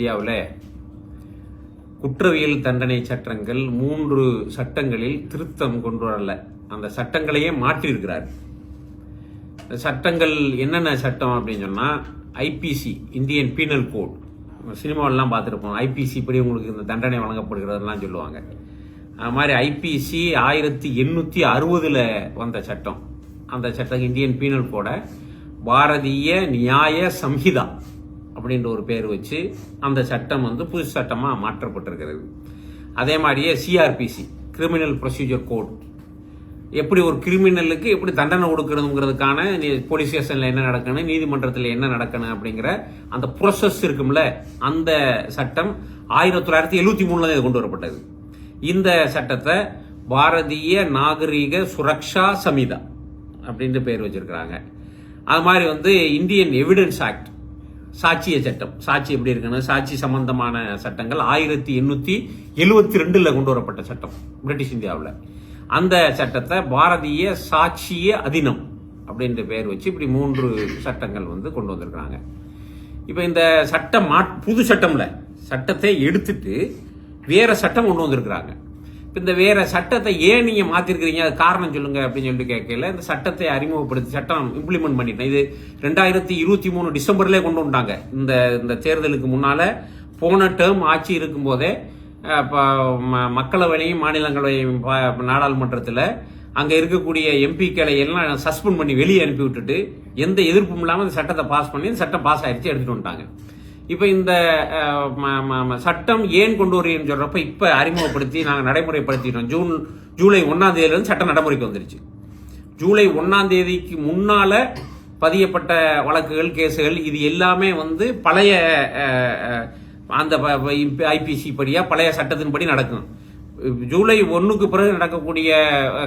இந்தியாவில் குற்றவியல் தண்டனை சட்டங்கள் மூன்று சட்டங்களில் திருத்தம் கொண்டு வரல. அந்த சட்டங்களையே மாற்றியிருக்கிறார். சட்டங்கள் என்னென்ன சட்டம் அப்படின்னு சொன்னால் ஐபிசி இந்தியன் பீனல் கோட் சினிமாவிலலாம் பார்த்துருப்போம். ஐபிசி படி உங்களுக்கு இந்த தண்டனை வழங்கப்படுகிறதுலாம் சொல்லுவாங்க. அது மாதிரி ஐபிசி ஆயிரத்தி எண்ணூற்றி அறுபதில் வந்த சட்டம். அந்த சட்டம் இந்தியன் பீனல் கோடை பாரதிய நியாய சம்ஹிதா. அப்படின்ற ஒரு பேர் வச்சு அந்த சட்டம் வந்து புது சட்டமாக மாற்றப்பட்டிருக்கிறது. அதே மாதிரியே சிஆர்பிசி கிரிமினல் ப்ரொசீஜர் கோட் எப்படி ஒரு கிரிமினலுக்கு எப்படி தண்டனை கொடுக்கறதுங்கிறதுக்கான போலீஸ் ஸ்டேஷனில் என்ன நடக்கணும் நீதிமன்றத்தில் என்ன நடக்கணும் அப்படிங்கிற அந்த ப்ரொசஸ் இருக்கும்ல அந்த சட்டம் ஆயிரத்தி தொள்ளாயிரத்தி எழுபத்தி மூணுல இது கொண்டு வரப்பட்டது. இந்த சட்டத்தை பாரதிய நாகரீக சுரக்ஷா சமிதா அப்படின்ட்டு பேர் வச்சிருக்கிறாங்க. அது மாதிரி வந்து இந்தியன் எவிடன்ஸ் ஆக்ட் சாட்சிய சட்டம். சாட்சி எப்படி இருக்குன்னா சாட்சி சம்பந்தமான சட்டங்கள் ஆயிரத்தி எண்ணூற்றி எழுவத்தி ரெண்டில் கொண்டு வரப்பட்ட சட்டம் பிரிட்டிஷ் இந்தியாவில். அந்த சட்டத்தை பாரதிய சாட்சிய அதினம் அப்படின்ற பெயர் வச்சு இப்படி மூன்று சட்டங்கள் வந்து கொண்டு வந்திருக்கிறாங்க. இப்போ இந்த சட்டம் மா புது சட்டம்ல சட்டத்தை எடுத்துட்டு வேற சட்டம் கொண்டு வந்திருக்கிறாங்க. இந்த வேற சட்டத்தை ஏன் நீங்க மாத்திருக்கிறீங்க? அது காரணம் சொல்லுங்க அப்படின்னு சொல்லிட்டு கேட்கல இந்த சட்டத்தை அறிமுகப்படுத்தி சட்டம் இம்ப்ளிமெண்ட் பண்ணிட்டேன். இது ரெண்டாயிரத்தி இருபத்தி மூணு டிசம்பர்லேயே கொண்டு வந்தாங்க இந்த இந்த தேர்தலுக்கு முன்னால போன டேர்ம் ஆட்சி இருக்கும்போதே போதே ம- மக்களவையும் மாநிலங்களவையும் நாடாளுமன்றத்தில் அங்கே இருக்கக்கூடிய எம்பிக்களை எல்லாம் சஸ்பெண்ட் பண்ணி வெளியே அனுப்பி விட்டுட்டு எந்த எதிர்ப்பும் இல்லாமல் இந்த சட்டத்தை பாஸ் பண்ணி இந்த சட்டம் பாஸ் ஆயிடுச்சு எடுத்துகிட்டு வந்துட்டாங்க. இப்போ இந்த சட்டம் ஏன் கொண்டு வரீங்கன்னு சொல்கிறப்ப இப்போ அறிமுகப்படுத்தி நாங்கள் நடைமுறைப்படுத்திட்டோம். ஜூன் ஜூலை ஒன்றாம் தேதியிலேருந்து சட்டம் நடைமுறைக்கு வந்துருச்சு. ஜூலை ஒன்றாம் தேதிக்கு முன்னால் பதியப்பட்ட வழக்குகள் கேஸுகள் இது எல்லாமே வந்து பழைய அந்த ஐபிசி படியாக பழைய சட்டத்தின்படி நடக்கும் ஜூலை ஒன்றுக்கு பிறகு நடக்கக்கூடிய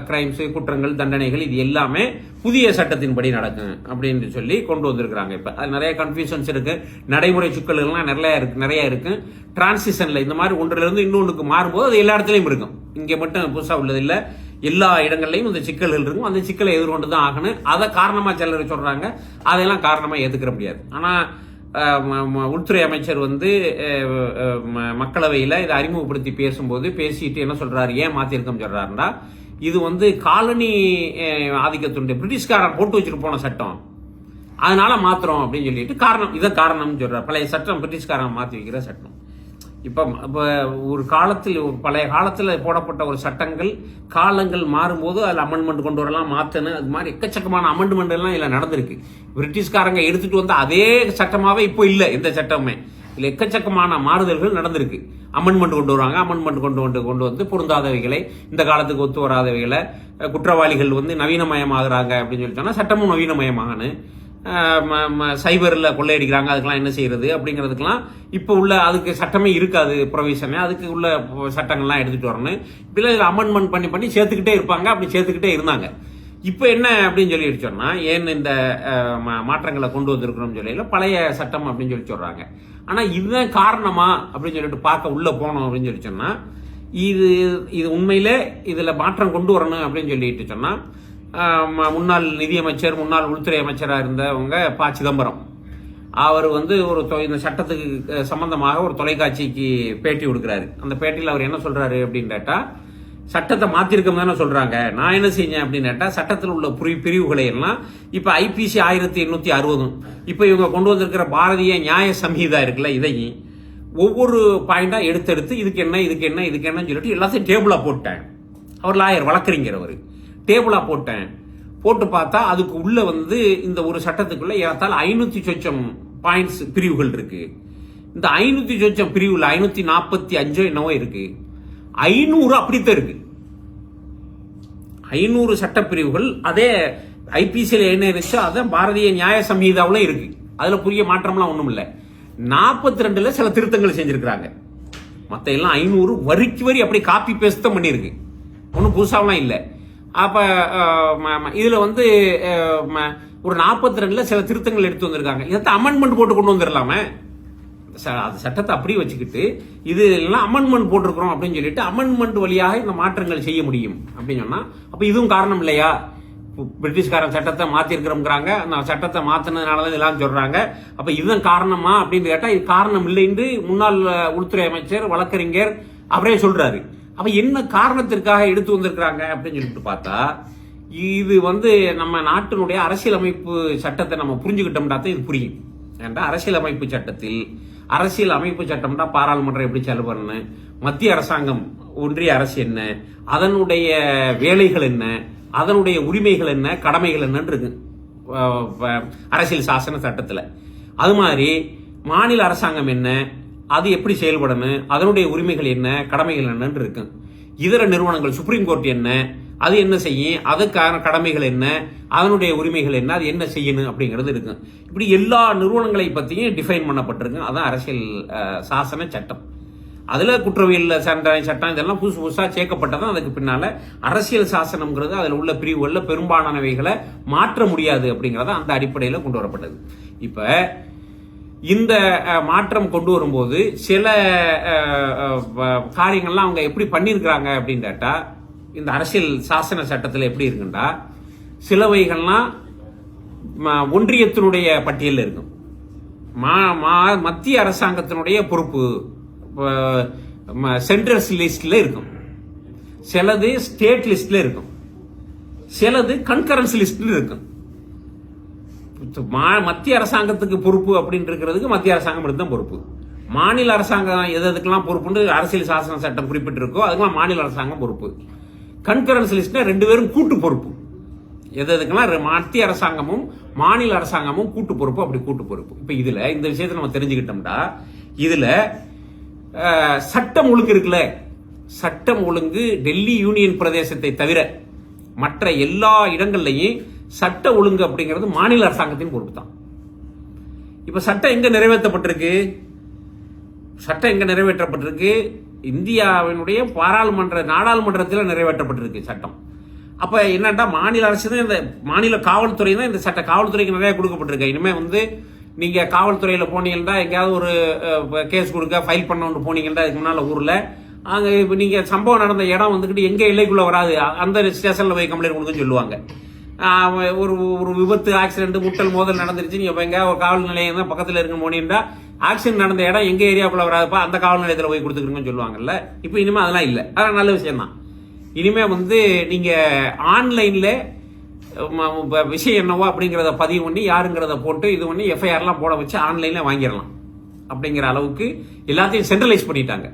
கிரைம்ஸ் குற்றங்கள் தண்டனைகள் இது எல்லாமே புதிய சட்டத்தின்படி நடக்கும் அப்படின்னு சொல்லி கொண்டு வந்திருக்கிறாங்க இப்போ. அது நிறைய கன்ஃபியூஷன்ஸ் இருக்கு. நடைமுறை சிக்கல்கள்லாம் நிறைய இருக்கு நிறைய இருக்கு. டிரான்சிஷனில் இந்த மாதிரி ஒன்றிலிருந்து இன்னொன்றுக்கு மாறும்போது அது எல்லா இடத்துலையும் இருக்கும். இங்கே மட்டும் புதுசாக உள்ளது எல்லா இடங்கள்லையும் இந்த சிக்கல்கள் இருக்கும். அந்த சிக்கலை எதிர்கொண்டு தான் ஆகணும். அதை காரணமாக சிலர் சொல்கிறாங்க அதெல்லாம் காரணமாக ஏற்றுக்கிற முடியாது. ஆனால் உள்துறை அமைச்சர் வந்து மக்களவையில் ம- இதை அறிமுகப்படுத்தி பேசும்போது பேசிட்டு என்ன சொல்கிறாரு ஏன் மாத்திருக்கோம் சொல்கிறாருன்னா இது வந்து காலனி ஆதிக்கத்துடைய பிரிட்டிஷ்காரன் போட்டு வச்சுட்டு போன சட்டம். அதனால மாத்திரம் அப்படின்னு சொல்லிட்டு காரணம் இதை காரணம்னு சொல்கிறார் பழைய சட்டம் பிரிட்டிஷ்காரன் மாற்றி வைக்கிற சட்டம். இப்போ இப்போ ஒரு காலத்தில் ஒரு பழைய காலத்தில் போடப்பட்ட ஒரு சட்டங்கள் காலங்கள் மாறும்போது அதில் அமெண்ட்மெண்ட் கொண்டு வரலாம் மாற்றணும் அது மாதிரி எக்கச்சக்கமான அமெண்ட்மெண்ட் எல்லாம் இதில் நடந்திருக்கு. பிரிட்டிஷ்காரங்க எடுத்துகிட்டு வந்த அதே சட்டமாகவே இப்போ இல்லை எந்த சட்டமுமே. இதில் எக்கச்சக்கமான மாறுதல்கள் நடந்திருக்கு. அமெண்ட்மெண்ட் கொண்டு வருவாங்க அமெண்ட்மெண்ட் கொண்டு வந்து கொண்டு வந்து பொருந்தாதவைகளை இந்த காலத்துக்கு ஒத்து வராதவைகளை குற்றவாளிகள் வந்து நவீனமயமாகிறாங்க அப்படின்னு சொல்லி சொன்னால் சட்டமும் நவீனமயமாகணும் சைபரில் கொள்ளையடிக்கிறாங்க அதுக்கெலாம் என்ன செய்யறது அப்படிங்கிறதுக்கெலாம் இப்போ உள்ள அதுக்கு சட்டமே இருக்காது ப்ரொவிஷனே அதுக்கு உள்ள சட்டங்கள்லாம் எடுத்துகிட்டு வரணும். இப்படிலாம் இதில் அமெண்ட்மெண்ட் பண்ணி பண்ணி சேர்த்துக்கிட்டே இருப்பாங்க. அப்படி சேர்த்துக்கிட்டே இருந்தாங்க. இப்போ என்ன அப்படின்னு சொல்லி சொன்னா ஏன் இந்த மா- மாற்றங்களை கொண்டு வந்திருக்கிறோம் சொல்லல பழைய சட்டம் அப்படின்னு சொல்லி சொல்கிறாங்க ஆனால் இதுதான் காரணமா அப்படின்னு சொல்லிட்டு பார்க்க உள்ளே போனோம் அப்படின்னு சொல்லி சொன்னால் இது இது உண்மையில் இதில் மாற்றம் கொண்டு வரணும் அப்படின்னு சொல்லிட்டு சொன்னால் முன்னாள் நிதியமைச்சர் முன்னாள் உள்துறை அமைச்சராக இருந்தவங்க ப. சிதம்பரம். அவர் வந்து ஒரு தொ- இந்த சட்டத்துக்கு சம்பந்தமாக ஒரு தொலைக்காட்சிக்கு பேட்டி கொடுக்குறாரு. அந்த பேட்டியில் அவர் என்ன சொல்கிறாரு அப்படின்னு கேட்டால் சட்டத்தை மாற்றிருக்கோம் தானே சொல்கிறாங்க நான் என்ன செஞ்சேன் அப்படின்னாட்டா சட்டத்தில் உள்ள புரி பிரிவுகளை எல்லாம் இப்போ ஐபிசி ஆயிரத்தி எண்ணூற்றி அறுபதும் இப்போ இவங்க கொண்டு வந்திருக்கிற பாரதிய நியாய சம்ஹிதா இருக்குல்ல இதையும் ஒவ்வொரு பாயிண்ட்டாக எடுத்து எடுத்து இதுக்கு என்ன இதுக்கு என்ன இதுக்கு என்னன்னு சொல்லிட்டு எல்லாத்தையும் டேபிளாக போட்டேன் அவர் லாயர் வழக்கறிஞர் அவர். டேபிளாக போட்டேன். போட்டு பார்த்தா அதுக்கு உள்ளே வந்து இந்த ஒரு சட்டத்துக்குள்ளே ஏறத்தால் ஐநூற்றி சொச்சம் பாயிண்ட்ஸ் பிரிவுகள் இருக்குது இந்த ஐநூற்றி சொச்சம் பிரிவில் ஐநூற்றி நாற்பத்தி அஞ்சோ என்னவோ இருக்குது ஐநூறு அப்படித்தான் இருக்கு. ஐநூறு சட்டப்பிரிவுகள் அதே ஐபிசியில் என்ன இருந்துச்சோ அதை பாரதிய நியாய சம்ஹிதாவில் இருக்கு. அதில் புரிய மாற்றம்லாம் ஒன்றும் இல்லை. நாற்பத்தி ரெண்டுல சில திருத்தங்கள் செஞ்சுருக்கிறாங்க. மற்ற எல்லாம் ஐநூறு வரிக்கு வரி அப்படி காப்பி பேஸ்ட் தான் பண்ணியிருக்கு. ஒன்றும் புதுசாகலாம் இல்லை. அப்போ இதில் வந்து ம- ஒரு நாற்பத்தி ரெண்டுல சில திருத்தங்கள் எடுத்து வந்திருக்காங்க. இதை அமெண்ட்மெண்ட் போட்டு கொண்டு வந்துடலாமே ச- அது சட்டத்தை அப்படியே வச்சுக்கிட்டு இது எல்லாம் அமெண்ட்மெண்ட் போட்டிருக்கிறோம் அப்படின்னு சொல்லிட்டு அமெண்ட்மெண்ட் வழியாக இந்த மாற்றங்கள் செய்ய முடியும் அப்படின்னு சொன்னால் அப்போ இதுவும் காரணம் இல்லையா? பிரிட்டிஷ்காரன் சட்டத்தை மாற்றிருக்கிறோங்கிறாங்க அந்த சட்டத்தை மாற்றினதுனால தான் இதெல்லாம் சொல்கிறாங்க அப்போ இதுதான் காரணமா அப்படின்னு கேட்டால் இது காரணம் இல்லைன்னு முன்னாள் உள்துறை அமைச்சர் வழக்கறிஞர் அவரே சொல்கிறாரு அப்ப என்ன காரணத்திற்காக எடுத்து வந்திருக்கிறாங்க அப்படின்னு சொல்லிட்டு பார்த்தா இது வந்து நம்ம நாட்டினுடைய அரசியலமைப்பு சட்டத்தை நம்ம புரிஞ்சுக்கிட்டோம்னா தான் இது புரியும். ஏன்டா அரசியலமைப்பு சட்டத்தில் அரசியல் அமைப்பு சட்டம்னா பாராளுமன்றம் எப்படி செலவு மத்திய அரசாங்கம் ஒன்றிய அரசு என்ன? அதனுடைய வேலைகள் என்ன? அதனுடைய உரிமைகள் என்ன? கடமைகள் என்னன்னு இருக்கு அரசியல் சாசன சட்டத்தில். அது மாதிரி மாநில அரசாங்கம் என்ன? அது எப்படி செயல்படணும் அதனுடைய உரிமைகள் என்ன கடமைகள் என்னன்னு இருக்கு. இதர நிறுவனங்கள் சுப்ரீம் கோர்ட் என்ன அது என்ன செய்யும் அதுக்கான கடமைகள் என்ன அதனுடைய உரிமைகள் என்ன அது என்ன செய்யணும் அப்படிங்கிறது இருக்கு. இப்படி எல்லா நிறுவனங்களை பற்றியும் டிஃபைன் பண்ணப்பட்டிருக்கு. அதான் அரசியல் சாசன சட்டம். அதில் குற்றவியல் சண்டை சட்டம் இதெல்லாம் புதுசு புதுசாக சேர்க்கப்பட்டதான் அதுக்கு பின்னால் அரசியல் சாசனம்ங்கிறது அதில் உள்ள பிரிவுகளில் பெரும்பாலானவைகளை மாற்ற முடியாது அப்படிங்கிறத அந்த அடிப்படையில் கொண்டு வரப்பட்டது. இப்போ இந்த மாற்றம் கொண்டு வரும்போது சில வ- காரியங்கள்லாம் அவங்க எப்படி பண்ணியிருக்கிறாங்க அப்படின்னு கேட்டால் இந்த அரசியல் சாசன சட்டத்தில் எப்படி இருக்குண்டா சிலவைகள்லாம் ஒன்றியத்தினுடைய பட்டியலில் இருக்கும். மா- மா- மத்திய அரசாங்கத்தினுடைய பொறுப்பு சென்ட்ரல் லிஸ்டில் இருக்கும். சிலது ஸ்டேட் லிஸ்டில் இருக்கும். சிலது கன்கரன்ஸ் லிஸ்ட்ல இருக்கும். மத்திய அரசாங்கத்துக்கு பொறுப்பு அப்படின்னு இருக்கிறதுக்கு மத்திய அரசாங்கம் மட்டும்தான் பொறுப்பு. மாநில அரசாங்கம் எது எதுக்கெல்லாம் பொறுப்புன்னு அரசியல் சாசன சட்டம் குறிப்பிட்டிருக்கோ அதுக்கெல்லாம் மாநில அரசாங்கம் பொறுப்பு. கன்கரன்ஸ் லிஸ்ட்னா ரெண்டு பேரும் கூட்டு பொறுப்பு. எது எதுக்கெல்லாம் மத்திய அரசாங்கமும் மாநில அரசாங்கமும் கூட்டு பொறுப்பு அப்படி கூட்டு பொறுப்பு. இப்போ இதில் இந்த விஷயத்தை நம்ம தெரிஞ்சுக்கிட்டோம்னா இதில் சட்டம் ஒழுங்கு இருக்குல்ல? சட்டம் ஒழுங்கு டெல்லி யூனியன் பிரதேசத்தை தவிர மற்ற எல்லா இடங்கள்லையும் சட்ட ஒழுங்கு அப்படிங்கிறது மாநில அரசாங்கத்தின் பொறுப்பு தான் இப்போ சட்டம் எங்கே நிறைவேற்றப்பட்டிருக்கு? சட்டம் எங்கே நிறைவேற்றப்பட்டிருக்கு? இந்தியாவினுடைய பாராளுமன்ற நாடாளுமன்றத்தில் நிறைவேற்றப்பட்டிருக்கு சட்டம். அப்போ என்னென்னா மாநில அரசு தான் இந்த மாநில காவல்துறை தான் இந்த சட்ட காவல்துறைக்கு நிறையா கொடுக்கப்பட்டிருக்கு. இனிமேல் வந்து நீங்கள் காவல்துறையில் போனீங்கன்னா எங்கேயாவது ஒரு கேஸ் கொடுக்க ஃபைல் பண்ண போனீங்கன்னா இதுக்கு முன்னால் ஊரில். அங்கே இப்போ நீங்கள் சம்பவம் நடந்த இடம் வந்துக்கிட்டு எங்கே எல்லைக்குள்ளே வராது. அந்த ஸ்டேஷனில் போய் கம்ப்ளைண்ட் கொடுக்குன்னு சொல்லுவாங்க. ஒரு ஒரு விபத்து ஆக்சிடென்ட் முட்டல் மோதல் நடந்துருச்சு. நீங்க இப்போ எங்க ஒரு காவல் நிலையம் தான் பக்கத்தில் இருக்க போனீங்கன்னா ஆக்சிடென்ட் நடந்த இடம் எங்கள் ஏரியாவுக்குள்ள வராதுப்பா அந்த காவல் நிலையத்தில் போய் கொடுத்துக்கிறீங்கன்னு சொல்லுவாங்கல்ல. இப்போ இனிமேல் அதெல்லாம் இல்லை. அதெல்லாம் நல்ல விஷயம் தான் வந்து நீங்கள் ஆன்லைனில் விஷயம் என்னவோ அப்படிங்கிறத பதிவு பண்ணி யாருங்கிறத போட்டு இது பண்ணி எஃப்ஐஆர்லாம் போட வச்சு ஆன்லைனில் வாங்கிடலாம். அப்படிங்கிற அளவுக்கு எல்லாத்தையும் சென்ட்ரலைஸ் பண்ணிட்டாங்க.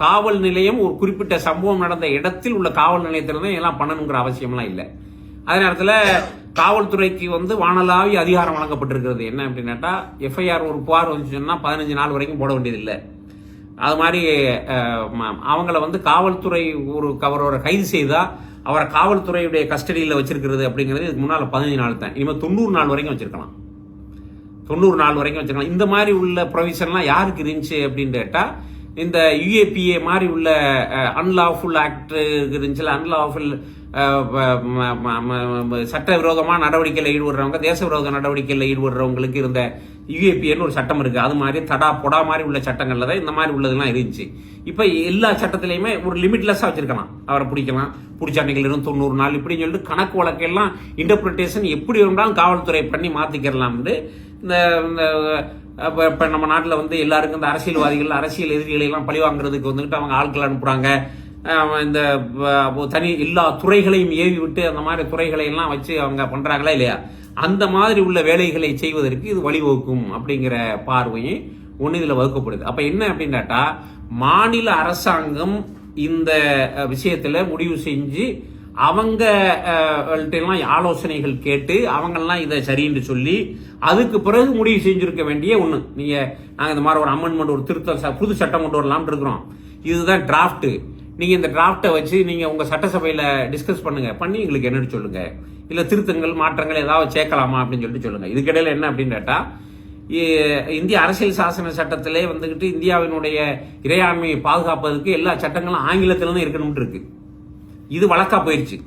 காவல் நிலையம் ஒரு குறிப்பிட்ட சம்பவம் நடந்த இடத்தில் உள்ள காவல் நிலையத்தில் தான் எல்லாம் பண்ணணுங்கிற அவசியம்லாம் இல்லை. அதே நேரத்தில் காவல்துறைக்கு வந்து வானலாவி அதிகாரம் வழங்கப்பட்டிருக்கிறது. என்ன அப்படின்னாட்டா எஃப்ஐஆர் ஒரு புகார் வந்துச்சுன்னா பதினஞ்சு நாள் வரைக்கும் போட வேண்டியதில்லை. அது மாதிரி ம- அவங்கள வந்து காவல்துறை ஒரு அவரோட கைது செய்தால் அவரை காவல்துறையுடைய கஸ்டடியில் வச்சிருக்கிறது அப்படிங்கிறது இதுக்கு முன்னால் பதினஞ்சு நாள் தான். இனிமேல் தொண்ணூறு நாள் வரைக்கும் வச்சிருக்கலாம். தொண்ணூறு நாள் வரைக்கும் வச்சுருக்கலாம். இந்த மாதிரி உள்ள ப்ரொவிஷன்லாம் யாருக்கு இருந்துச்சு அப்படின்னு கேட்டால் இந்த யுஏபிஏ மாதிரி உள்ள அன்லாஃபுல் ஆக்ட் இருந்துச்சுல அன்லாஃபுல் சட்டவிரோதமான நடவடிக்கையில் ஈடுபடுறவங்க தேச விரோத நடவடிக்கையில் ஈடுபடுறவங்களுக்கு இருந்த யுஏபிஏன்னு ஒரு சட்டம் இருக்குது அது மாதிரி தடா பொடா மாதிரி உள்ள சட்டங்களில் தான் இந்த மாதிரி உள்ளதெல்லாம் இருந்துச்சு. இப்போ எல்லா சட்டத்திலையுமே ஒரு லிமிட்லெஸ்ஸாக வச்சுருக்கலாம். அவரை பிடிக்கலாம். பிடிச்ச அன்னைக்கு இருந்து தொண்ணூறு நாள் இப்படின்னு சொல்லிட்டு கணக்கு வழக்கெல்லாம் இன்டர்பிரிட்டேஷன் எப்படி இருந்தாலும் காவல்துறை பண்ணி மாற்றிக்கிறலாம்னு இந்த இந்த இப்போ நம்ம நாட்டில் வந்து எல்லாருக்கும் இந்த அரசியல்வாதிகள் அரசியல் எதிரிகளை எல்லாம் பழி வாங்குறதுக்கு வந்துட்டு அவங்க ஆட்கள் அனுப்புகிறாங்க இந்த தனி எல்லா துறைகளையும் ஏவி விட்டு அந்த மாதிரி துறைகளை எல்லாம் வச்சு அவங்க பண்ணுறாங்களா இல்லையா? அந்த மாதிரி உள்ள வேலைகளை செய்வதற்கு இது வழிவகுக்கும் அப்படிங்கிற பார்வையை ஒன்று இதில் வகுக்கப்படுது. அப்போ என்ன அப்படின்னாட்டா மாநில அரசாங்கம் இந்த விஷயத்தில் முடிவு செஞ்சு அவங்க எல்லாம் ஆலோசனைகள் கேட்டு அவங்கெல்லாம் இதை சரின்னு சொல்லி அதுக்கு பிறகு முடிவு செஞ்சுருக்க வேண்டிய ஒன்று நீங்கள் நாங்கள் இந்த மாதிரி ஒரு அமெண்ட்மெண்ட் ஒரு திருத்த ச- புது சட்டம் கொண்டு வரலாம்னு இருக்கிறோம். இதுதான் டிராஃப்ட்டு நீங்கள் இந்த டிராஃப்டை வச்சு நீங்கள் உங்கள் சட்டசபையில் டிஸ்கஸ் பண்ணுங்கள் பண்ணி எங்களுக்கு என்னன்னு சொல்லுங்கள் இல்லை திருத்தங்கள் மாற்றங்கள் ஏதாவது சேர்க்கலாமா அப்படின்னு சொல்லிட்டு சொல்லுங்கள் இதுக்கிடையில் என்ன அப்படின்னு கேட்டால் இந்திய அரசியல் சாசன சட்டத்திலே வந்துக்கிட்டு இந்தியாவினுடைய இறையாண்மையை பாதுகாப்பதற்கு எல்லா சட்டங்களும் ஆங்கிலத்துல தான் இருக்கணும்னு இருக்கு. இது வழக்காக போயிடுச்சு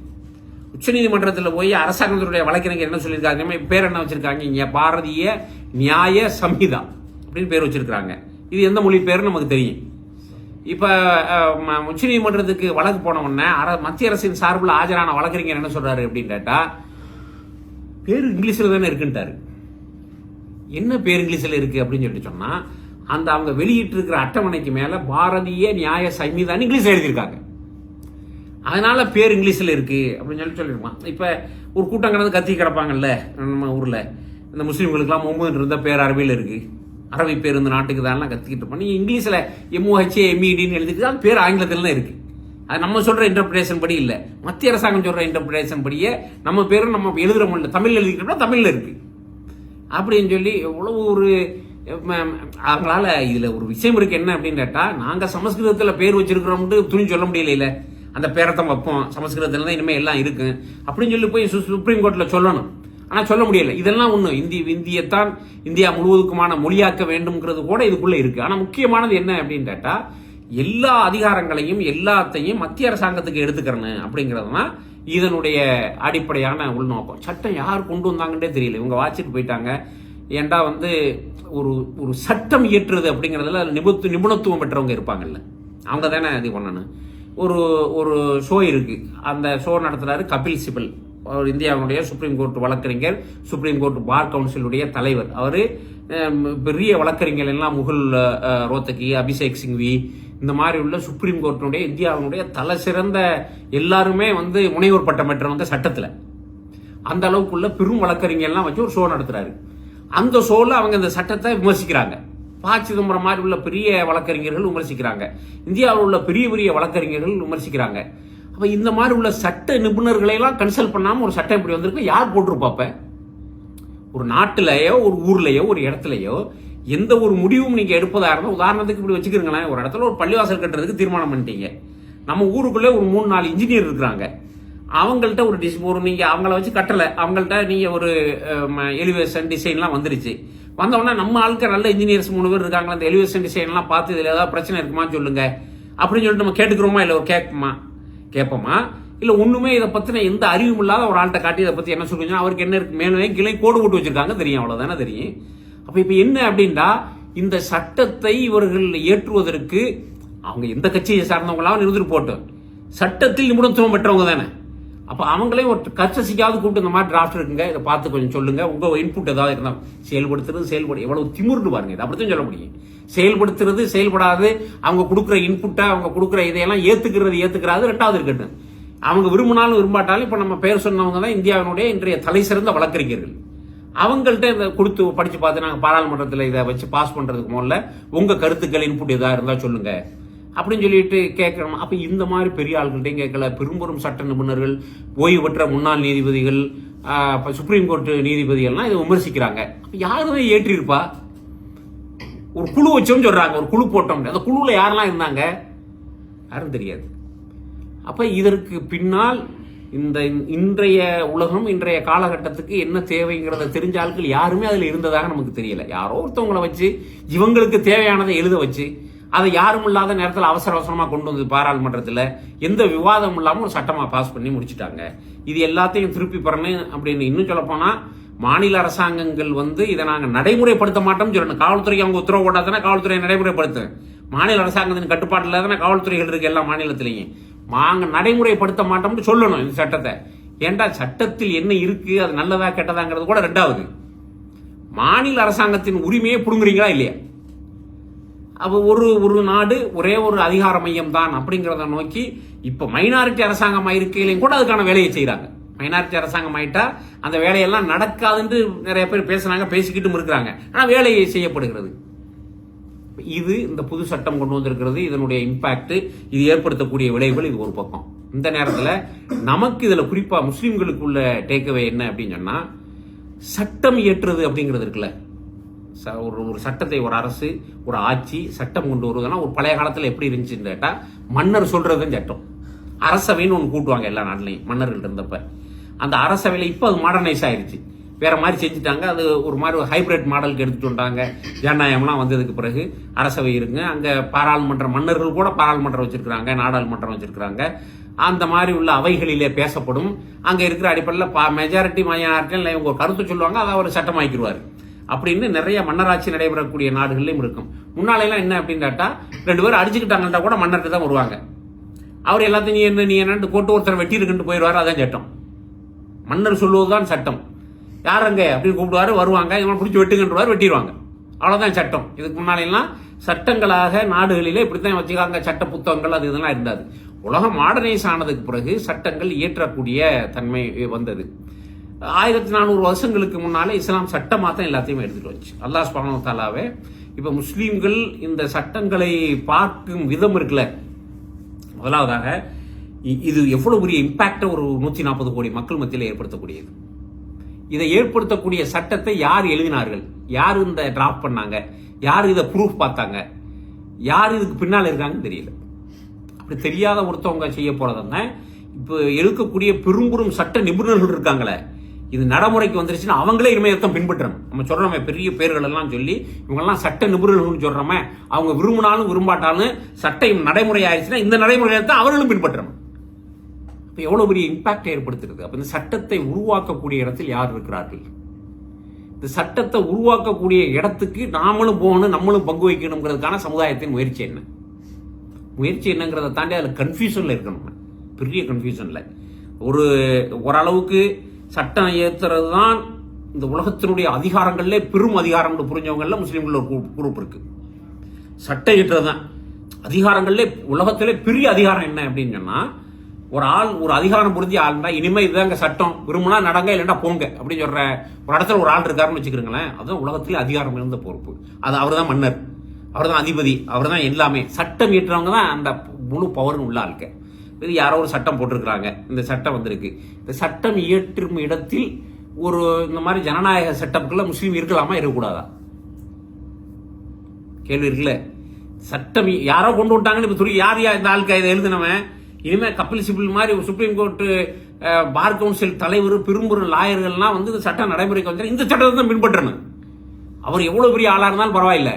உச்சநீதிமன்றத்தில் போய் அரசாங்கத்தினுடைய வழக்கறிஞர் என்ன சொல்லியிருக்காங்க பேர் என்ன வச்சிருக்காங்க இங்கே? பாரதிய நியாய சம்ஹிதா அப்படின்னு பேர் வச்சிருக்காங்க இது எந்த மொழி பேருன்னு நமக்கு தெரியும். இப்போ உச்ச நீதிமன்றத்துக்கு உச்சநீதிமன்றத்துக்கு வழக்கு போன உடனே அர- மத்திய அரசின் சார்பில் ஆஜரான வழக்கறிஞர் என்ன சொல்கிறாரு அப்படின்னு கேட்டால் பேர் இங்கிலீஷில் தானே இருக்குன்ட்டாரு. என்ன பேர் இங்கிலீஷில் இருக்குது அப்படின்னு சொல்லிட்டு சொன்னால் அந்த அவங்க வெளியிட்டு இருக்கிற அட்டவணைக்கு மேலே பாரதிய நியாய சம்விதான் இங்கிலீஷ் எழுதியிருக்காங்க. அதனால பேர் இங்கிலீஷில் இருக்குது அப்படின்னு சொல்லி சொல்லியிருப்பான் இப்போ ஒரு கூட்டம் கிடந்து கத்தி கிடப்பாங்கல்ல நம்ம ஊரில் இந்த முஸ்லீம்களுக்கெல்லாம் முகமது இருந்தால் பேர் அரபியில் இருக்குது அரபி பேர் இந்த நாட்டுக்கு தான் கற்றுக்கிட்டு இருப்போம் நீ இங்கிலீஷில் எம்ஓஹெச்ஏ எம்இடின்னு எழுதிட்டு தான் பேர் ஆங்கிலத்தில் தான் இருக்குது அது நம்ம சொல்கிற இன்டர்பிரேஷன் படி இல்லை. மத்திய அரசாங்கம் சொல்கிற இன்டர்பிரேஷன் படியே நம்ம பேரும் நம்ம எழுதுகிற மொழியில தமிழ் எழுதிக்கிட்டோம்னா தமிழில் இருக்குது அப்படின்னு சொல்லி எவ்வளோ ஒரு அவங்களால இதில் ஒரு விஷயம் இருக்குது என்ன அப்படின்னு கேட்டால் நாங்கள் சமஸ்கிருதத்தில் பேர் வச்சிருக்கிறோம்னு துணி சொல்ல முடியல அந்த பேரத்தான் வைப்போம். சமஸ்கிருதத்தில் தான் இனிமேல் எல்லாம் இருக்கு. அப்படின்னு சொல்லி போய் சு- சுப்ரீம் கோர்ட்டில் சொல்லணும். ஆனால் சொல்ல முடியல. இதெல்லாம் ஒன்று இந்தி இந்தியத்தான் இந்தியா முழுவதுக்குமான மொழியாக்க வேண்டும்ங்கிறது கூட இதுக்குள்ளே இருக்குது ஆனால் முக்கியமானது என்ன அப்படின்னு கேட்டால் எல்லா அதிகாரங்களையும் எல்லாத்தையும் மத்திய அரசாங்கத்துக்கு எடுத்துக்கிறேன்னு அப்படிங்கிறது தான் இதனுடைய அடிப்படையான உள்நோக்கம். சட்டம் யார் கொண்டு வந்தாங்கன்றே தெரியல. இவங்க வாச்சிட்டு போயிட்டாங்க. ஏன்டா வந்து ஒரு ஒரு சட்டம் இயற்றுறது அப்படிங்கிறதுல நிபுத்து நிபுணத்துவம் பெற்றவங்க இருப்பாங்கல்ல. அவங்க தானே இது பண்ணணும். ஒரு ஒரு ஷோ இருக்குது அந்த ஷோ நடத்துகிறாரு கபில் சிபல். இந்தியாவுடைய சுப்ரீம் கோர்ட் வழக்கறிஞர் சுப்ரீம் கோர்ட் பார் கவுன்சிலுடைய தலைவர். அவர் பெரிய வழக்கறிஞர் எல்லாம் முகுல் ரோத்தகி அபிஷேக் சிங்வி இந்த மாதிரி உள்ள சுப்ரீம் கோர்ட்டினுடைய இந்தியாவினுடைய தலை சிறந்த எல்லாருமே வந்து முனைவர் பட்டம் பெற்றவங்க சட்டத்தில். அந்த அளவுக்குள்ள பெரும் வழக்கறிஞர்லாம் வச்சு ஒரு ஷோ நடத்துறாரு. அந்த ஷோவில் அவங்க இந்த சட்டத்தை விமர்சிக்கிறாங்க. ப. சிதம்பரம் மாதிரி உள்ள பெரிய வழக்கறிஞர்கள் விமர்சிக்கிறாங்க. இந்தியாவில் உள்ள பெரிய பெரிய வழக்கறிஞர்கள் விமர்சிக்கிறாங்க. அப்போ இந்த மாதிரி உள்ள சட்ட நிபுணர்களை எல்லாம் கன்சல்ட் பண்ணாமல் ஒரு சட்டம் இப்படி வந்திருக்கு. யார் போட்டிருப்பாப்ப ஒரு நாட்டிலேயோ ஒரு ஊர்லேயோ ஒரு இடத்துலையோ எந்த ஒரு முடிவும் நீங்கள் எடுப்பதாக இருந்தால் உதாரணத்துக்கு இப்படி வச்சுக்கிறீங்களேன் ஒரு இடத்துல ஒரு பள்ளிவாசல் கட்டுறதுக்கு தீர்மானம் பண்ணிட்டீங்க. நம்ம ஊருக்குள்ளே ஒரு மூணு நாலு இன்ஜினியர் இருக்கிறாங்க. அவங்கள்ட்ட ஒரு டிஸ் ஒரு நீங்கள் அவங்கள வச்சு கட்டலை. அவங்கள்ட்ட நீங்கள் ஒரு எலிவேஷன் டிசைன்லாம் வந்துருச்சு. வந்தவொடனே நம்ம ஆளுக்கு நல்ல இன்ஜினியர்ஸ் மூணு பேர் இருக்காங்களா அந்த எலிவேஷன் டிசைன்லாம் பார்த்து இதில் ஏதாவது பிரச்சனை இருக்குமான்னு சொல்லுங்கள் அப்படின்னு சொல்லிட்டு நம்ம கேட்டுக்கிறோமா? இல்லை ஒரு கேட்குமா கேட்போமா இல்லை ஒன்றுமே இதை பற்றின எந்த அறிவும் இல்லாத ஒரு ஆள்கிட்ட காட்டி இதை பற்றி என்ன சொல்லுங்க அவருக்கு என்ன இருக்கு? மேலே கிளை கோடு போட்டு வச்சிருக்காங்க. தெரியும் அவ்வளோதானே தெரியும். அப்போ இப்போ என்ன அப்படின்னா இந்த சட்டத்தை இவர்கள் ஏற்றுவதற்கு அவங்க எந்த கட்சியை சார்ந்தவங்களாவும் இருந்துட்டு போட்டோம் சட்டத்தில் நிபுணத்துவம் பெற்றவங்க தானே. அப்போ அவங்களே ஒரு கச்சசிக்காவது கூப்பிட்டு இந்த மாதிரி டிராஃப்ட் இருக்குங்க. இதை பார்த்து கொஞ்சம் சொல்லுங்க. உங்க இன்புட் ஏதாவது இருந்தால் செயல்படுத்துறது செயல்பட எவ்வளவு திமிர்னு பாருங்க. இதை அப்படித்தான் சொல்ல முடியும். செயல்படுத்துறது செயல்படாது. அவங்க கொடுக்குற இன்புட்டை அவங்க கொடுக்குற இதையெல்லாம் ஏத்துக்கிறது ஏத்துக்கிறாது. ரெண்டாவது இருக்கட்டும். அவங்க விரும்பினாலும் விரும்பாட்டாலும் இப்போ நம்ம பேர் சொன்னவங்க தான் இந்தியாவினுடைய இன்றைய தலை சிறந்த வழக்கறிஞர்கள். அவங்கள்ட்ட இதை கொடுத்து படிச்சு பார்த்து நாங்கள் பாராளுமன்றத்தில் இதை வச்சு பாஸ் பண்றதுக்கு முதல்ல உங்க கருத்துக்கள் இன்புட் ஏதாவது இருந்தால் சொல்லுங்க. அப்படின்னு சொல்லிட்டு கேட்கணும் அப்போ இந்த மாதிரி பெரிய ஆள்கிட்டையும் கேட்கல. பெரும்பெரும் சட்ட நிபுணர்கள் ஓய்வு பெற்ற முன்னாள் நீதிபதிகள் இப்போ சுப்ரீம் கோர்ட்டு நீதிபதிகள்லாம் இதை விமர்சிக்கிறாங்க. யாருமே ஏற்றிருப்பா? ஒரு குழு வச்சோம்னு சொல்கிறாங்க ஒரு குழு போட்டோம். அந்த குழுவில் யாரெல்லாம் இருந்தாங்க? யாரும் தெரியாது. அப்போ இதற்கு பின்னால் இந்த இன்றைய உலகம் இன்றைய காலகட்டத்துக்கு என்ன தேவைங்கிறத தெரிஞ்ச ஆட்கள் யாருமே அதில் இருந்ததாக நமக்கு தெரியல. யாரோ ஒருத்தவங்களை வச்சு இவங்களுக்கு தேவையானதை எழுத வச்சு அதை யாரும் இல்லாத நேரத்தில் அவசர அவசரமாக கொண்டு வந்து பாராளுமன்றத்தில் எந்த விவாதம் இல்லாமல் ஒரு சட்டமாக பாஸ் பண்ணி முடிச்சிட்டாங்க. இது எல்லாத்தையும் திருப்பி பெறணும் அப்படின்னு இன்னும் சொல்லப்போனால் மாநில அரசாங்கங்கள் வந்து இதை நாங்கள் நடைமுறைப்படுத்த மாட்டோம்னு சொல்லணும். காவல்துறைக்கு அவங்க உத்தரவு போட்டாதானே காவல்துறை நடைமுறைப்படுத்து மாநில அரசாங்கத்தின் கட்டுப்பாட்டில் தானே காவல்துறைகள் இருக்குது எல்லா மாநிலத்திலையும். நாங்கள் நடைமுறைப்படுத்த மாட்டோம்னு சொல்லணும் இந்த சட்டத்தை. ஏன்டா சட்டத்தில் என்ன இருக்குது அது நல்லதா கெட்டதாங்கிறது கூட ரெண்டாவது. மாநில அரசாங்கத்தின் உரிமையை புடுங்குறீங்களா இல்லையா? அப்போ ஒரு ஒரு நாடு ஒரே ஒரு அதிகார மையம் தான் அப்படிங்கிறத நோக்கி இப்போ மைனாரிட்டி அரசாங்கம் ஆயிருக்கையிலையும் கூட அதுக்கான வேலையை செய்கிறாங்க மைனாரிட்டி அரசாங்கம் ஆயிட்டா அந்த வேலையெல்லாம் நடக்காதுன்னு நிறைய பேர் பேசுனாங்க பேசிக்கிட்டும் இருக்கிறாங்க. ஆனால் வேலையை செய்யப்படுகிறது. இது இந்த புது சட்டம் கொண்டு வந்திருக்கிறது இதனுடைய இம்பாக்ட் இது ஏற்படுத்தக்கூடிய விளைவுகள் இது ஒரு பக்கம். இந்த நேரத்தில் நமக்கு இதில் குறிப்பாக முஸ்லீம்களுக்குள்ள டேக்அவே என்ன அப்படின்னு சொன்னால் சட்டம் இயற்றுறது அப்படிங்கிறது இருக்குல்ல. ச- ஒரு ஒரு சட்டத்தை ஒரு அரசு ஒரு ஆட்சி சட்டம் கொண்டு வருவதுன்னா ஒரு பழைய காலத்தில் எப்படி இருந்துச்சுன்னு கேட்டால் மன்னர் சொல்றதும் சட்டம். அரசவைன்னு ஒன்று கூட்டுவாங்க எல்லா நாட்டிலையும் மன்னர்கள் இருந்தப்ப. அந்த அரசவையில் இப்போ அது மாடர்னைஸ் ஆயிடுச்சு வேற மாதிரி செஞ்சுட்டாங்க. அது ஒரு மாதிரி ஹைபிரிட் மாடலுக்கு எடுத்துட்டு வந்தாங்க. ஜனநாயகம்லாம் வந்ததுக்கு பிறகு அரசவை இருங்க. அங்கே பாராளுமன்ற மன்னர்கள் கூட பாராளுமன்றம் வச்சிருக்கிறாங்க நாடாளுமன்றம் வச்சிருக்கிறாங்க. அந்த மாதிரி உள்ள அவைகளிலே பேசப்படும். அங்கே இருக்கிற அடிப்படையில் மெஜாரிட்டி மைனாரிட்டி இவங்க கருத்து சொல்லுவாங்க. அதை அவர் சட்டமாக்கிடுவார். அப்படின்னு நிறைய மன்னராட்சி நடைபெறக்கூடிய நாடுகள்லையும் இருக்கும். முன்னாலையெல்லாம் என்ன அப்படின்னு கேட்டா ரெண்டு பேரும் அடிச்சுக்கிட்டாங்கன்றா கூட மன்னர்கிட்ட தான் வருவாங்க. அவர் எல்லாத்தையும் நீ என்ன நீ என்னன்னு போட்டு ஒருத்தர் வெட்டி இருக்குன்னு போயிடுவார் அதான் சட்டம். மன்னர் சொல்லுவதுதான் சட்டம். யாரங்க? அப்படின்னு கூப்பிடுவாரு வருவாங்க. இவங்க பிடிச்சி வெட்டுங்கன்றவாரு வெட்டிடுவாங்க. அவ்வளோதான் சட்டம். இதுக்கு முன்னாலெல்லாம் சட்டங்களாக நாடுகளிலே இப்படித்தான் வச்சுக்காங்க. சட்ட புத்தகங்கள் அது இதெல்லாம் இருந்தாது. உலகம் மாடர்னைஸ் ஆனதுக்கு பிறகு சட்டங்கள் இயற்றக்கூடிய தன்மை வந்தது. ஆயிரத்தி நானூறு வருஷங்களுக்கு முன்னாலே இஸ்லாம் சட்டமாக தான் எல்லாத்தையும் எடுத்துகிட்டு வந்துச்சு. அல்லாஹ் சுப்ஹானஹு தாலாவே இப்போ முஸ்லீம்கள் இந்த சட்டங்களை பார்க்கும் விதம் இருக்குல்ல முதலாவதாக இ- இது எவ்வளோ பெரிய இம்பேக்டை ஒரு நூற்றி நாற்பது கோடி மக்கள் மத்தியில் ஏற்படுத்தக்கூடியது. இதை ஏற்படுத்தக்கூடிய சட்டத்தை யார் எழுதினார்கள்? யார் இந்த டிராஃப்ட் பண்ணாங்க? யார் இதை ப்ரூஃப் பார்த்தாங்க? யார் இதுக்கு பின்னால் இருக்காங்கன்னு தெரியல. அப்படி தெரியாத ஒருத்தவங்க செய்ய போகிறதா இப்போ எழுக்கக்கூடிய பெரும்பெரும் சட்ட நிபுணர்கள் இருக்காங்களே இது நடைமுறைக்கு வந்துருச்சுன்னா அவங்களே இனிமேல் பின்பற்றணும். நம்ம சொல்றோமே பெரிய பேர்கள் எல்லாம் சொல்லி இவங்கெல்லாம் சட்ட நிபுணர்கள்னு சொல்றோமே அவங்க விரும்பினாலும் விரும்பாட்டாலும் சட்டம் நடைமுறை ஆயிடுச்சுன்னா இந்த நடைமுறையை தான் அவர்களும் பின்பற்றணும். இப்போ எவ்வளோ பெரிய இம்பாக்ட் ஏற்படுத்துறது? அப்போ இந்த சட்டத்தை உருவாக்கக்கூடிய இடத்தில் யார் இருக்கிறார்கள்? இந்த சட்டத்தை உருவாக்கக்கூடிய இடத்துக்கு நாமளும் போகணும் நம்மளும் பங்கு வைக்கணுங்கிறதுக்கான சமுதாயத்தின் முயற்சி என்ன? முயற்சி என்னங்கிறத தாண்டி அதில் கன்ஃபியூஷனில் இருக்கணும் பெரிய கன்ஃபியூஷனில் ஒரு ஓரளவுக்கு சட்டம் ஏற்றுறது தான் இந்த உலகத்தினுடைய அதிகாரங்கள்லே பெரும் அதிகாரம்னு புரிஞ்சவங்களில் முஸ்லீம்கள் ஒரு குரூப் இருக்கு. சட்டம் ஏற்றுறது தான் அதிகாரங்கள்லே உலகத்திலே பெரிய அதிகாரம் என்ன அப்படின்னு சொன்னால் ஒரு ஆள் ஒரு அதிகாரம் புரிஞ்சு ஆள்னா இனிமேல் இதுதாங்க சட்டம். விரும்பினா நடங்க இல்லைன்னா போங்க அப்படின்னு சொல்கிற ஒரு இடத்துல ஒரு ஆள் இருக்காருன்னு வச்சுக்கிறீங்களேன் அதுதான் உலகத்திலே அதிகாரம் இருந்த பொறுப்பு. அது அவர் தான் மன்னர். அவர் தான் அதிபதி. அவர் தான் எல்லாமே. சட்டம் இயற்றவங்க தான் அந்த முழு பவர்னு உள்ள இருக்கேன் இது யாரோ ஒரு சட்டம் போட்டிருக்கிறாங்க. இந்த சட்டம் வந்திருக்கு. இந்த சட்டம் இயற்றும் இடத்தில் ஒரு இந்த மாதிரி ஜனநாயக செட்டப்புக்குள்ள முஸ்லீம் இருக்கலாமா? இருக்கக்கூடாதா? கேள்வி இருக்குல்ல? சட்டம் யாரோ கொண்டு விட்டாங்கன்னு இப்போ துரி யார் யார் இந்த ஆளுக்கு இதை எழுதினவன்? இனிமேல் கபில் சிபில் மாதிரி ஒரு சுப்ரீம் கோர்ட்டு பார் கவுன்சில் தலைவர் பெரும்பெரும் லாயர்கள்லாம் வந்து இந்த சட்டம் நடைமுறைக்கு வந்து இந்த சட்டத்தை தான் பின்பற்றணும். அவர் எவ்வளோ பெரிய ஆளாக இருந்தாலும் பரவாயில்ல.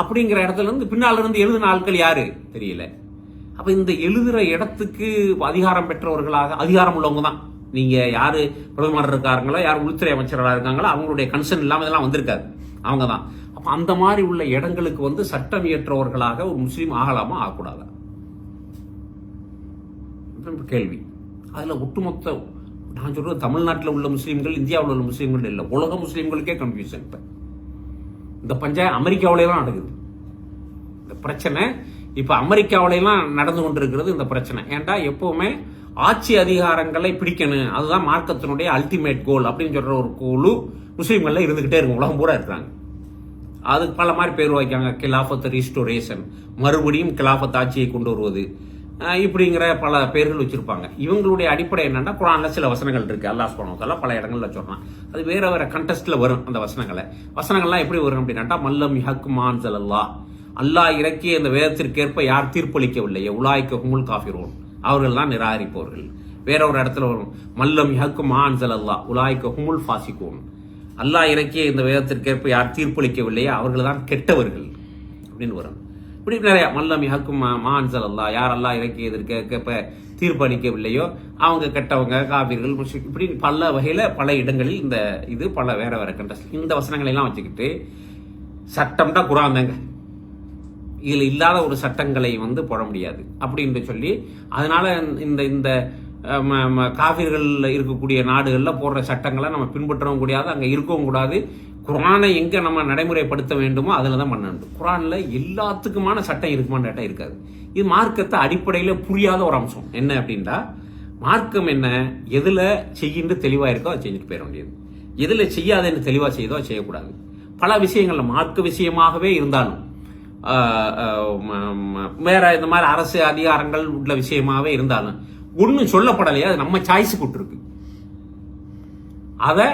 அப்படிங்கிற இடத்துல இருந்து பின்னால் இருந்து எழுதின ஆட்கள் யாரு? தெரியல. அப்போ இந்த எழுதுகிற இடத்துக்கு அதிகாரம் பெற்றவர்களாக அதிகாரம் உள்ளவங்க தான் நீங்கள் யார் பிரதமர் இருக்காருங்களோ யார் உள்துறை அமைச்சர்களாக இருக்காங்களோ அவங்களுடைய கன்சர்ன் இல்லாமல் இதெல்லாம் வந்திருக்காரு அவங்க தான் அப்போ அந்த மாதிரி உள்ள இடங்களுக்கு வந்து சட்டம் இயற்றவர்களாக ஒரு முஸ்லீம் ஆகலாமா? ஆகக்கூடாதா? கேள்வி. அதில் ஒட்டுமொத்த நான் சொல்றது தமிழ்நாட்டில் உள்ள முஸ்லீம்கள் இந்தியாவில் உள்ள முஸ்லீம்கள் இல்லை. உலக முஸ்லீம்களுக்கே கன்ஃபியூஷன் இப்போ. இந்த பஞ்சாயத்து தான் நடக்குது. இந்த பிரச்சனை இப்போ அமெரிக்காவிலாம் நடந்து கொண்டிருக்கிறது இந்த பிரச்சனை. ஏன்டா எப்போவுமே ஆட்சி அதிகாரங்களை பிடிக்கணும். அதுதான் மார்க்கத்தினுடைய அல்டிமேட் கோல் அப்படின்னு சொல்கிற ஒரு குழு முஸ்லீம்கள்ல இருந்துகிட்டே இருக்கும். உலகம் பூரா இருக்காங்க அதுக்கு பல மாதிரி பேர் வைக்காங்க கிலாஃபத் ரீஸ்டோரேஷன் மறுபடியும் கிலாஃபத் ஆட்சியை கொண்டு வருவது. இப்படிங்கிற பல பேர்கள் வச்சிருப்பாங்க. இவங்களுடைய அடிப்படை என்னன்னா குரானில் சில வசனங்கள் இருக்கு. அல்லாஸ் சுப்ஹானஹு பல இடங்கள்ல சொல்றான். அது வேற வேற கண்டெஸ்ட்ல வரும் அந்த வசனங்களை. வசனங்கள்லாம் எப்படி வரும் அப்படின்னாட்டா மல்லம் ஹக் மான்சல் அல்லாஹ் அல்லாஹ் இறக்கிய இந்த வேதத்திற்கேற்ப யார் தீர்ப்பளிக்கவில்லை உலாய்க்க ஹுமுல் காஃபிரோன். அவர்கள் தான் நிராகரிப்பவர்கள். வேற ஒரு இடத்துல வரும் மல்லம் யஹக்கு மான்சல் அல்லாஹ் உலாய்க்க ஹுமுல் ஃபாசிகோன். அல்லாஹ் இறக்கிய இந்த வேதத்திற்கேற்ப யார் தீர்ப்பளிக்கவில்லையோ? அவர்கள் தான் கெட்டவர்கள். அப்படின்னு வரும். இப்படி நிறையா மல்லம் யஹக்கு மான்சல் அல்லா யார் அல்லாஹ் இறக்கிய இதற்கேற்ப தீர்ப்பளிக்கவில்லையோ? அவங்க கெட்டவங்க காவிர்கள் முஸ்லிம் இப்படி பல வகையில் பல இடங்களில் இந்த இது பல வேற வேற கண்டஸ்ட் இந்த வசனங்களை எல்லாம் வச்சுக்கிட்டு சட்டம்னா குரான் தாங்க. இதில் இல்லாத ஒரு சட்டங்களை வந்து போட முடியாது. அப்படின்னு சொல்லி அதனால இந்த இந்த ம- ம- காவிர்கள் இருக்கக்கூடிய நாடுகளில் போடுற சட்டங்களை நம்ம பின்பற்றவும் கூடாது அங்கே இருக்கவும் கூடாது. குரானை எங்கே நம்ம நடைமுறைப்படுத்த வேண்டுமோ அதில் தான் பண்ணணும் குரானில் எல்லாத்துக்குமான சட்டம் இருக்குமான்னு கேட்டால் இருக்காது. இது மார்க்கத்தை அடிப்படையில் புரியாத ஒரு அம்சம். என்ன அப்படின்னா மார்க்கம் என்ன எதில் செய்யின்னு தெளிவாக இருக்கோ அதை செஞ்சுட்டு போயிட வேண்டியது. எதில் செய்யாதுன்னு தெளிவாக செய்தோ செய்யக்கூடாது. பல விஷயங்களில் மார்க்க விஷயமாகவே இருந்தாலும் வேற இந்த மாதிரி அரசு அதிகாரங்கள் உள்ள விஷயமாவே இருந்தாலும் ஒன்றும் சொல்லப்படலையா அது நம்ம சாய்ஸ் கொடுத்துருக்கு அதை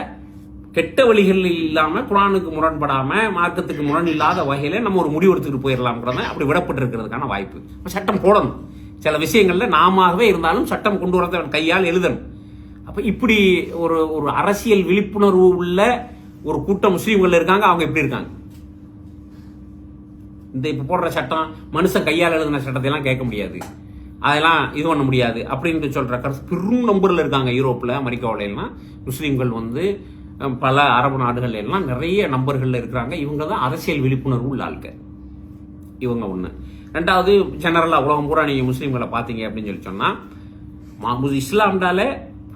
கெட்ட வழிகள் இல்லாமல் குரானுக்கு முரண்படாமல் மார்க்கத்துக்கு முரண் இல்லாத வகையில் நம்ம ஒரு முடிவு எடுத்துட்டு போயிடலாம்ன்றத அப்படி விடப்பட்டிருக்கிறதுக்கான வாய்ப்பு. சட்டம் போடணும். சில விஷயங்களில் நாமவே இருந்தாலும் சட்டம் கொண்டு வரத கையால் எழுதணும். அப்போ இப்படி ஒரு ஒரு அரசியல் விழிப்புணர்வு உள்ள ஒரு கூட்டம் முஸ்லீம்கள் இருக்காங்க அவங்க எப்படி இருக்காங்க? இந்த இப்போ போடுற சட்டம் மனுஷன் கையால் எழுதின சட்டத்தை எல்லாம் கேட்க முடியாது. அதெல்லாம் இது பண்ண முடியாது. அப்படின்னு சொல்கிற கருத்து பெரும் நம்பரில் இருக்காங்க யூரோப்பில் அமெரிக்காவிலலாம் முஸ்லீம்கள் வந்து பல அரபு நாடுகள் எல்லாம் நிறைய நம்பர்களில் இருக்கிறாங்க. இவங்க தான் அரசியல் விழிப்புணர்வு உள்ள ஆட்கள் இவங்க ஒன்று ரெண்டாவது ஜெனரலாக உலகம் பூரா நீங்கள் முஸ்லீம்களை பார்த்தீங்க அப்படின்னு சொல்லி சொன்னால் மா-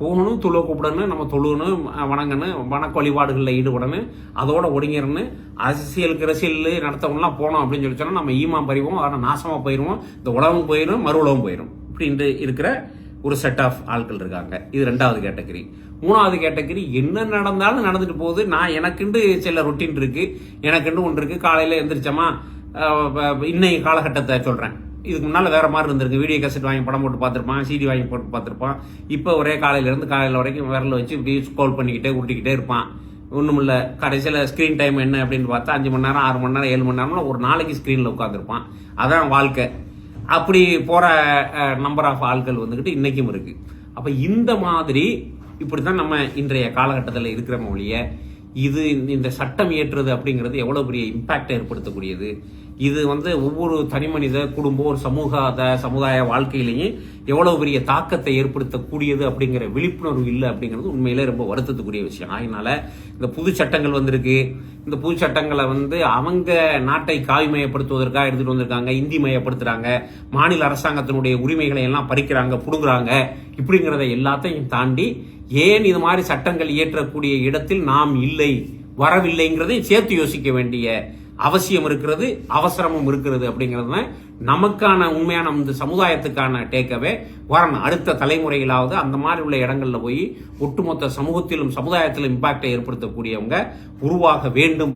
போகணும் துள கூப்பிடணும் நம்ம தொழுகணும் வணங்கன்னு வணங்கணும் வணக்க வழிபாடுகளில் ஈடுபடணும். அதோட ஒடுங்கிடணும். அரசியல் கிரசியல் நடத்தவங்களாம் போனோம் அப்படின்னு சொல்லி சொன்னால் நம்ம ஈமாம் பறிவோம் ஆனால் நாசமாக போயிடுவோம் இந்த உலகம் போயிடும் மறு உலகம் போயிடும் அப்படின்ட்டு இருக்கிற ஒரு செட் ஆஃப் ஆட்கள் இருக்காங்க. இது ரெண்டாவது கேட்டகரி. மூணாவது கேட்டகரி என்ன நடந்தாலும் நடந்துட்டு போகுது. நான் எனக்குண்டு சில ரொட்டீன் இருக்குது எனக்குண்டு ஒன்று இருக்குது காலையில் எந்திரிச்சோமா அஹ் இன்னைய காலகட்டத்தை சொல்கிறேன் இதுக்கு முன்னால் வேறு மாதிரி இருந்திருக்கு. வீடியோ கேசட் வாங்கி படம் போட்டு பார்த்துருப்பான் சிடி வாங்கி போட்டு பார்த்துருப்பான். இப்போ ஒரே காலையிலேருந்து காலையில் வரைக்கும் விரல வச்சு இப்படி ஸ்கோல் பண்ணிக்கிட்டே உருட்டிக்கிட்டே இருப்பான். ஒன்றும் இல்லை. கடைசியில் ஸ்க்ரீன் டைம் என்ன அப்படின்னு பார்த்தா அஞ்சு மணி நேரம் ஆறு மணி நேரம் ஏழு மணி நேரம்னா ஒரு நாளைக்கு ஸ்க்ரீனில் உட்காந்துருப்பான் அதான் வாழ்க்கை. அப்படி போகிற நம்பர் ஆஃப் ஆட்கள் வந்துக்கிட்டு இன்றைக்கும் இருக்குது அப்போ இந்த மாதிரி இப்படி தான் நம்ம இன்றைய காலகட்டத்தில் இருக்கிற மொழியை இது இந்த சட்டம் இயற்றுறது அப்படிங்கிறது எவ்வளோ பெரிய இம்பேக்டை ஏற்படுத்தக்கூடியது? இது வந்து ஒவ்வொரு தனி மனித குடும்பம் ஒரு சமூக சமுதாய வாழ்க்கையிலையும் எவ்வளவு பெரிய தாக்கத்தை ஏற்படுத்தக்கூடியது அப்படிங்கிற விழிப்புணர்வு இல்லை அப்படிங்கிறது உண்மையிலே ரொம்ப வருத்தத்துக்குரிய விஷயம். அதனால இந்த புது சட்டங்கள் வந்திருக்கு. இந்த புது சட்டங்களை வந்து அவங்க நாட்டை காய்மயப்படுத்துவதற்காக எடுத்துட்டு வந்திருக்காங்க இந்தி மயப்படுத்துறாங்க மாநில அரசாங்கத்தினுடைய உரிமைகளை எல்லாம் பறிக்கிறாங்க புடுங்குறாங்க. இப்படிங்கிறத எல்லாத்தையும் தாண்டி ஏன் இது மாதிரி சட்டங்கள் இயற்றக்கூடிய இடத்தில் நாம் இல்லை வரவில்லைங்கிறதையும் சேர்த்து யோசிக்க வேண்டிய அவசியம் இருக்கிறது அவசரமும் இருக்கிறது அப்படிங்கிறது நமக்கான உண்மையான இந்த சமுதாயத்துக்கான டேக்கவே வரணும் அடுத்த தலைமுறையிலாவது அந்த மாதிரி உள்ள இடங்கள்ல போய் ஒட்டுமொத்த சமூகத்திலும் சமுதாயத்திலும் இம்பாக்டை ஏற்படுத்தக்கூடியவங்க உருவாக வேண்டும்.